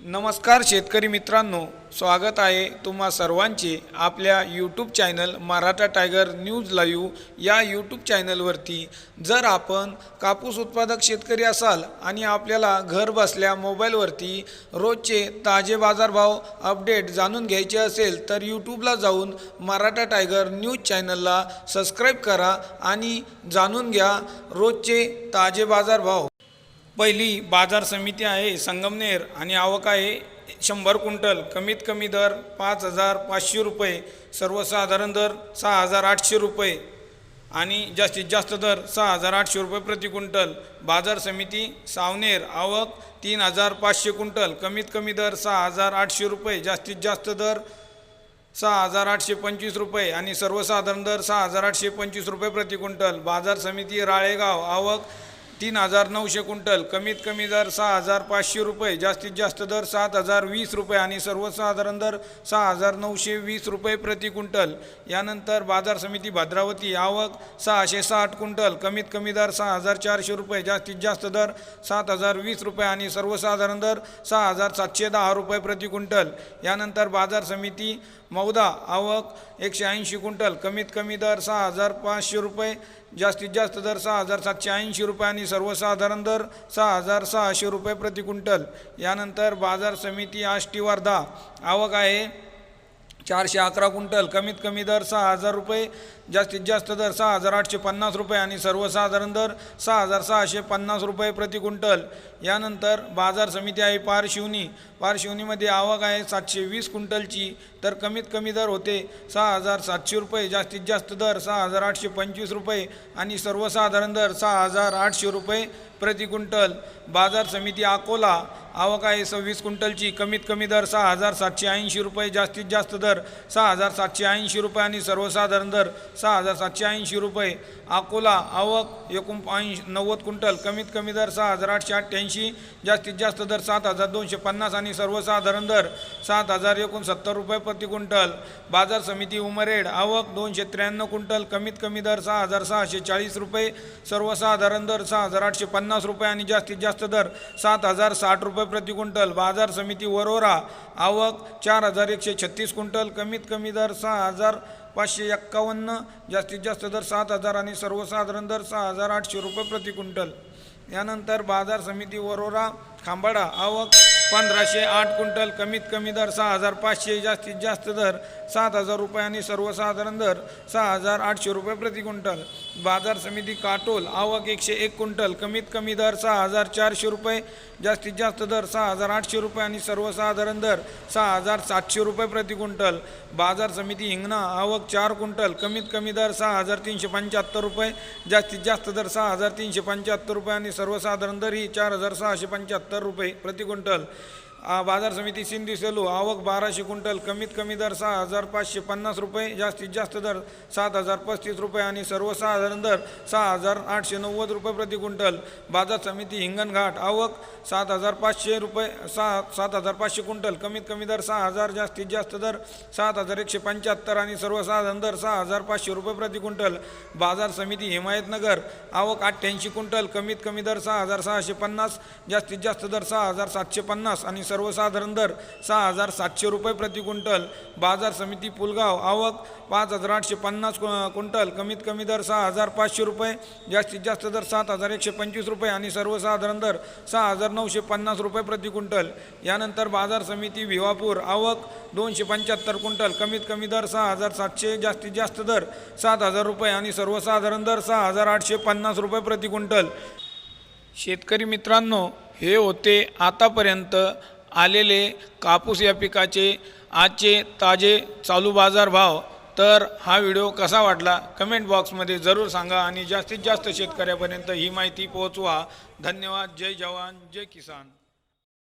नमस्कार शेतकरी मित्रांनो स्वागत आहे तुम्हा सर्वांचे आपल्या YouTube channel Maratha Tiger news live या यूट्यूब चॅनलवरती जर आपण कापूस उत्पादक शेतकरी असाल आणि आपल्याला घर बसल्या मोबाईलवरती रोजचे ताजे बाजारभाव अपडेट जाणून घ्यायचे असेल तर यूट्यूबला जाऊन मराठा टायगर न्यूज चॅनलला सबस्क्राईब करा आणि जाणून घ्या रोजचे ताजे बाजारभाव. पहिली बाजार समिती आहे संगमनेर आणि आवक आहे शंभर क्विंटल. कमीत कमी दर पाच हजार पाचशे रुपये सर्वसाधारण दर सहा हजार आठशे रुपये आणि जास्तीत जास्त दर सहा हजार आठशे रुपये प्रति क्विंटल. बाजार समिती सावनेर आवक तीन हजार पाचशे क्विंटल. कमीत कमी दर सहा हजार आठशे रुपये जास्तीत जास्त दर सहा हजार आठशे पंचवीस रुपये आणि सर्वसाधारण दर सहा हजार आठशे पंचवीस रुपये प्रति क्विंटल. बाजार समिती राळेगाव आवक तीन हजार नऊशे क्विंटल कमीत कमी दर सहा हजार पाचशे रुपये जास्तीत जास्त दर सात हजार वीस रुपये आणि सर्वसाधारण दर सहा हजार नऊशे वीस रुपये प्रति क्विंटल. यानंतर बाजार समिती भद्रावती आवक सहाशे साठ क्विंटल कमीत कमी दर सहा हजार चारशे रुपये जास्तीत जास्त दर सात हजार वीस रुपये आणि सर्वसाधारण दर सहा हजार सातशे दहा रुपये प्रति क्विंटल. यानंतर बाजार समिती मौदा आवक एकशे ऐंशी क्विंटल कमीत कमी दर सहा हजार पाचशे रुपये जास्तीत जास्त दर सहा हजार सातशे ऐंशी रुपये आणि सर्वसाधारण दर सहा हजार सहाशे रुपये प्रति क्विंटल. यानंतर बाजार समिती आष्टी वर्धा. आवक आहे चारशे अकरा क्विंटल कमीत कमी दर सहा हजार रुपये जास्तीत जास्त दर सहा हजार आठशे पन्नास रुपये आणि सर्वसाधारण दर सहा हजार सहाशे पन्नास रुपये प्रति क्विंटल. यानंतर बाजार समिती आहे पारशिवनी. पारशिवनीमध्ये आवक आहे सातशे वीस क्विंटलची. तर कमीत कमी दर होते सहा हजार सातशे रुपये. जास्तीत जास्त दर सहा हजार आठशे पंचवीस रुपये आणि सर्वसाधारण दर सहा हजार आठशे रुपये प्रति क्विंटल. बाजार समिती अकोला आवक आहे सव्वीस क्विंटलची. कमीत कमी दर सहा हजार सातशे ऐंशी रुपये. जास्तीत जास्त दर सहा हजार सातशे ऐंशी रुपये आणि सर्वसाधारण दर सहा हजार सातशे ऐंशी रुपये. अकोला आवक एकूण ऐंशी नव्वद क्विंटल. कमीत कमी दर सहा हजार आठशे अठ्ठ्याऐंशी जास्तीत जास्त दर सात हजार दोनशे पन्नास आणि सर्वसाधारण दर सात हजार एकोणसत्तर रुपये प्रति क्विंटल. बाजार समिती उमरेड आवक दोनशे त्र्याण्णव क्विंटल. कमीत कमी दर सहा हजार सहाशे चाळीस रुपये. सर्वसाधारण दर सहा हजार आठशे पन्नास रुपये आणि जास्तीत जास्त दर सात हजार साठ रुपये प्रति क्विंटल. बाजार समिती वरोरा आवक चार हजार एकशे छत्तीस क्विंटल. कमीत कमी दर सहा हजार पाचशे एक्कावन्न जास्तीत जास्त दर सात हजार आणि सर्वसाधारण दर सहा हजार आठशे रुपये प्रति क्विंटल. यानंतर बाजार समिती वरोरा खांबाडा आवक पंधराशे आठ क्विंटल कमीत कमी दर सहा हजार पाचशे जास्तीत जास्त दर सात हजार रुपये आणि सर्वसाधारण दर सहा हजार आठशे रुपये प्रति क्विंटल. बाजार समिती काटोल आवक एकशे एक क्विंटल कमीत कमी दर सहा हजार चारशे रुपये जास्तीत जास्त दर सहा हजार आठशे रुपये आणि सर्वसाधारण दर सहा हजार सातशे रुपये प्रति क्विंटल. बाजार समिती हिंगणा आवक चार क्विंटल कमीत कमी दर सहा हजार तीनशे पंच्याहत्तर रुपये जास्तीत जास्त दर सहा हजार तीनशे पंच्याहत्तर रुपये आणि सर्वसाधारण दर ही चार हजार सहाशे पंच्याहत्तर रुपये प्रति क्विंटल. बाजार समिती सिंधी सेलू आवक बाराशे क्विंटल कमीत कमी दर सहा हजार पाचशे पन्नास रुपये जास्तीत जास्त दर सात हजार पस्तीस रुपये आणि सर्वसाधारण दर सहा हजार आठशे नव्वद रुपये प्रति क्विंटल. बाजार समिती हिंगणघाट आवक सात हजार पाचशे रुपये सहा सात हजार पाचशे क्विंटल कमीत कमी दर सहा हजार जास्तीत जास्त दर सात हजार एकशे पंच्याहत्तर आणि सर्वसाधारण दर सहा हजार पाचशे रुपये प्रति क्विंटल. बाजार समिती हिमायतनगर आवक अठ्ठ्याऐंशी क्विंटल कमीत कमी दर सहा हजार सहाशे पन्नास जास्तीत जास्त दर सहा हजार सातशे पन्नास आणि सर्वसाधारण दर सहा हजार सातशे रुपये प्रति क्विंटल. बाजार समिती पुलगाव आवक पाच हजार आठशे पन्नास कुंटल क्विंटल. कमीत कमी दर सहा हजार पाचशे रुपये. जास्तीत जास्त दर सात हजार एकशे पंचवीस रुपये आणि सर्वसाधारण दर सहा हजार नऊशे पन्नास रुपये प्रति क्विंटल. यानंतर बाजार समिती भिवापूर आवक दोनशे पंच्याहत्तर क्विंटल. कमीत कमी दर सहा हजार सातशे. जास्तीत जास्त दर सात हजार रुपये आणि सर्वसाधारण दर सहा हजार आठशे पन्नास रुपये प्रति क्विंटल. शेतकरी मित्रांनो हे होते आतापर्यंत आलेले कापूस या पिकाचे आजचे ताजे चालू बाजार भाव. तर हा व्हिडिओ कसा वाटला? कमेंट बॉक्समध्ये जरूर सांगा आणि जास्तीत जास्त शेतकऱ्यापर्यंत ही माहिती पोहोचवा. धन्यवाद. जय जवान. जय किसान.